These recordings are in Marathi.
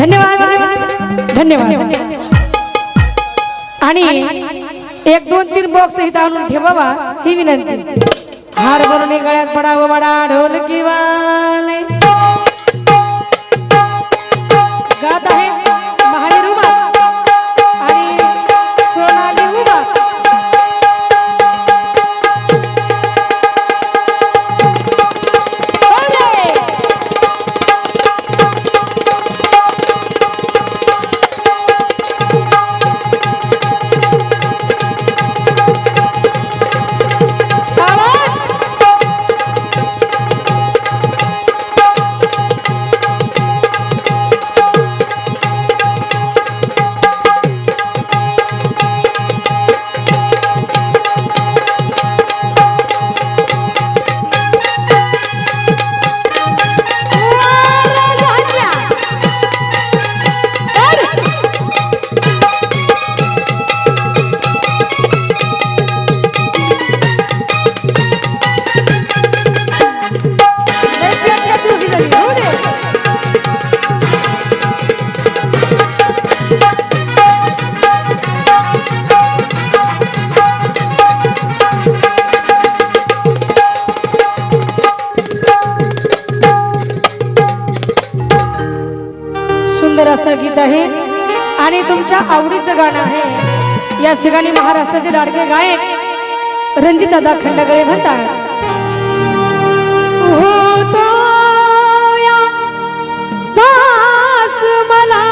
धन्यवाद. धन्यवाद. आणि एक दोन तीन बॉक्स इथं आणून ठेवावा ही विनंती. हार भरून गळ्यात पडावं बडा ढोलकी वाले. गात आहे. आहे. आणि तुमच्या आवडीचं गाणं आहे. याच ठिकाणी महाराष्ट्राचे लाडके गायक रणजित दादा खंडगळे म्हणतात. होतो मला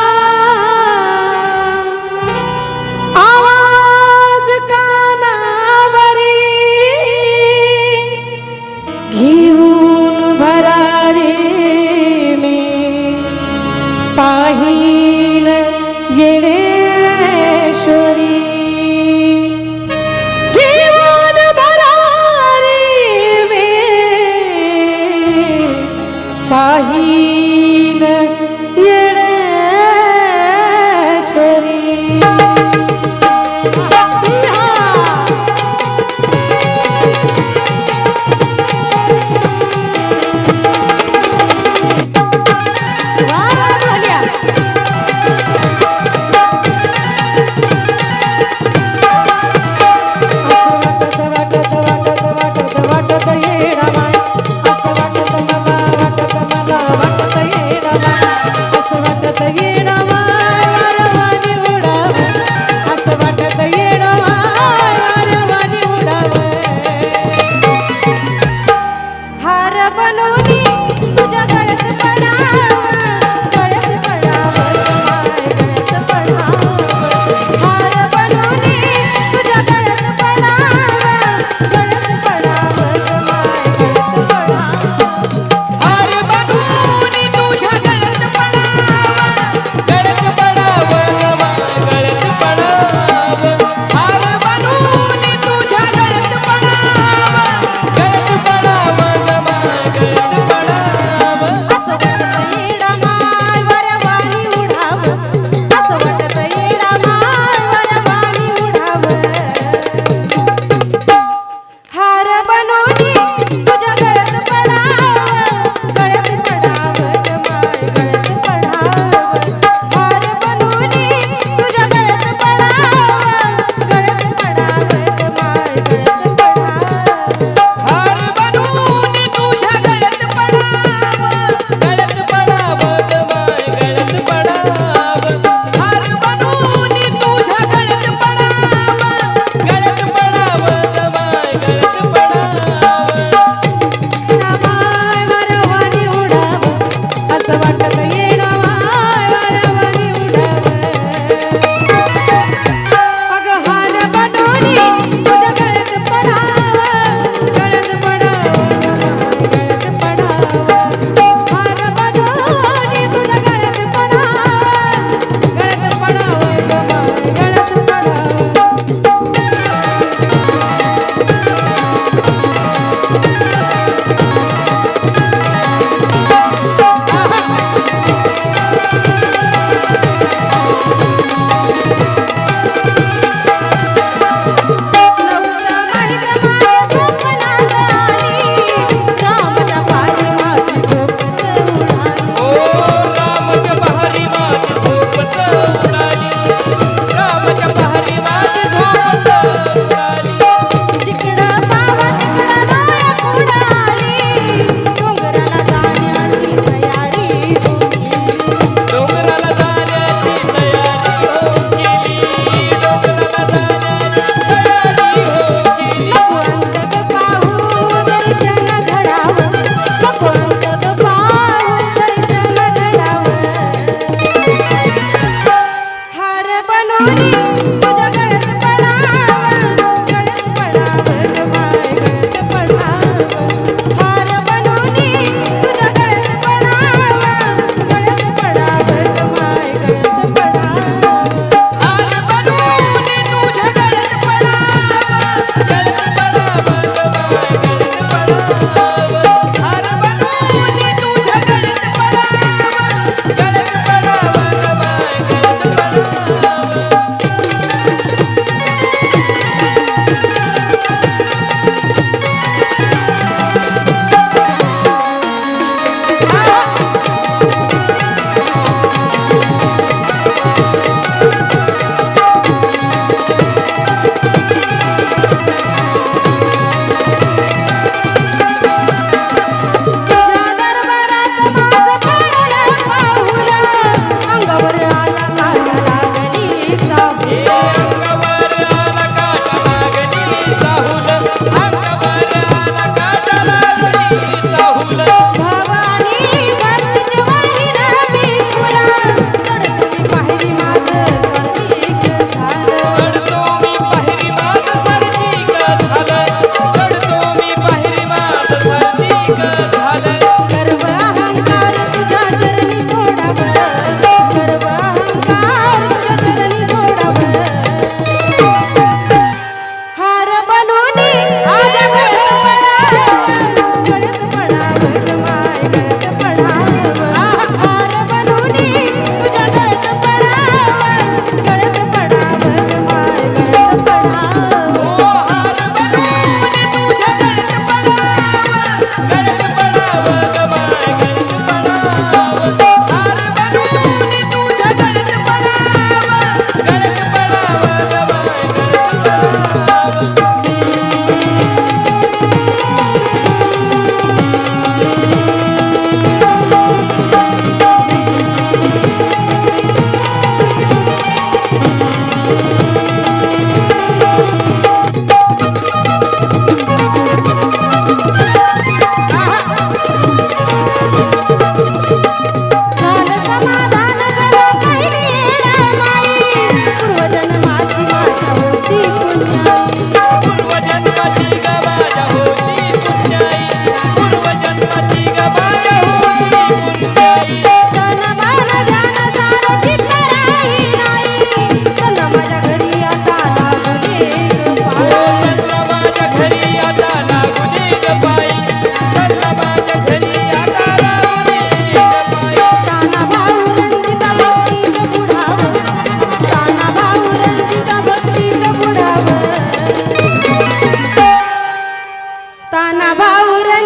बनोरी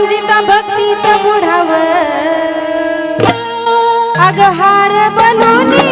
संगीता भक्तीत बुढाव अगहार बनवली